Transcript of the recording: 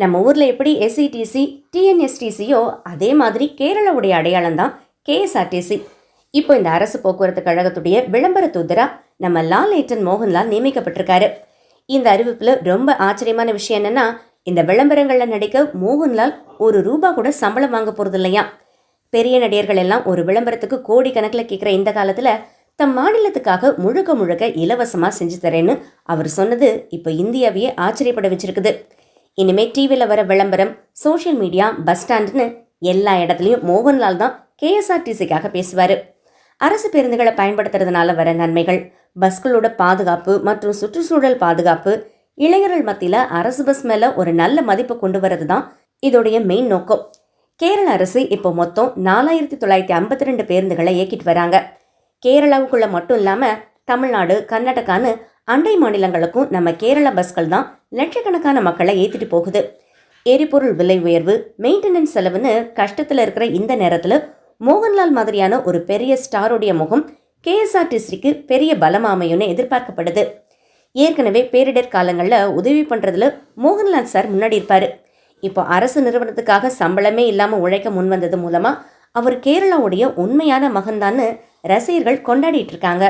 நம்ம ஊரில் எப்படி எஸ்இடிசி டிஎன்எஸ்டிசியோ அதே மாதிரி கேரளாவுடைய அடையாளம் தான் கேஎஸ்ஆர்டிசி இப்போ இந்த அரசு போக்குவரத்து கழகத்துடைய விளம்பர தூதரா நம்ம லால் ஏட்டன் மோகன்லால் நியமிக்கப்பட்டிருக்காரு. இந்த அறிவிப்பில் ரொம்ப ஆச்சரியமான விஷயம் என்னன்னா இந்த விளம்பரங்களில் நடிக்க மோகன்லால் ஒரு ரூபா கூட சம்பளம் வாங்க போகிறது இல்லையா? பெரிய நடிகர்கள் எல்லாம் ஒரு விளம்பரத்துக்கு கோடி கணக்கில் கேட்குற இந்த காலத்தில் தம் மாநிலத்துக்காக முழுக்க முழுக்க இலவசமாக செஞ்சு தரேன்னு அவர் சொன்னது இப்போ இந்தியாவையே ஆச்சரியப்பட வச்சிருக்குது. இனிமே டிவியில் வர விளம்பரம் சோஷியல் மீடியா பஸ் ஸ்டாண்டுன்னு எல்லா இடத்துலையும் மோகன்லால் தான் கேஎஸ்ஆர்டிசிக்காக பேசுவார். அரசு பேருந்துகளை பயன்படுத்துறதுனால வர நன்மைகள் பஸ்களோட பாதுகாப்பு மற்றும் சுற்றுச்சூழல் பாதுகாப்பு இளைஞர்கள் மத்தியில் அரசு பஸ் மேலே ஒரு நல்ல மதிப்பு கொண்டு வரது தான் இதோடைய மெயின் நோக்கம். கேரள அரசு இப்போ மொத்தம் நாலாயிரத்தி தொள்ளாயிரத்தி ஐம்பத்தி ரெண்டு பேருந்துகளை இயக்கிட்டு வராங்க. கேரளாவுக்குள்ளே மட்டும் இல்லாமல் தமிழ்நாடு கர்நாடகான்னு அண்டை மாநிலங்களுக்கும் நம்ம கேரள பஸ்கள் தான் லட்சக்கணக்கான மக்களை ஏற்றிட்டு போகுது. எரிபொருள் விலை உயர்வு மெயின்டெனன்ஸ் செலவுன்னு கஷ்டத்தில் இருக்கிற இந்த நேரத்தில் மோகன்லால் மாதிரியான ஒரு பெரிய ஸ்டாருடைய முகம் கேஎஸ்ஆர்டிசிக்கு பெரிய பலம் அமையும்னு எதிர்பார்க்கப்படுது. ஏற்கனவே பேரிடர் காலங்களில் உதவி பண்ணுறதுல மோகன்லால் சார் முன்னாடி இருப்பார். இப்போ அரசு நிறுவனத்துக்காக சம்பளமே இல்லாமல் உழைக்க முன்வந்தது மூலமாக அவர் கேரளாவுடைய உண்மையான மகன்தான்னு ரசிகர்கள் கொண்டாடிட்டு இருக்காங்க.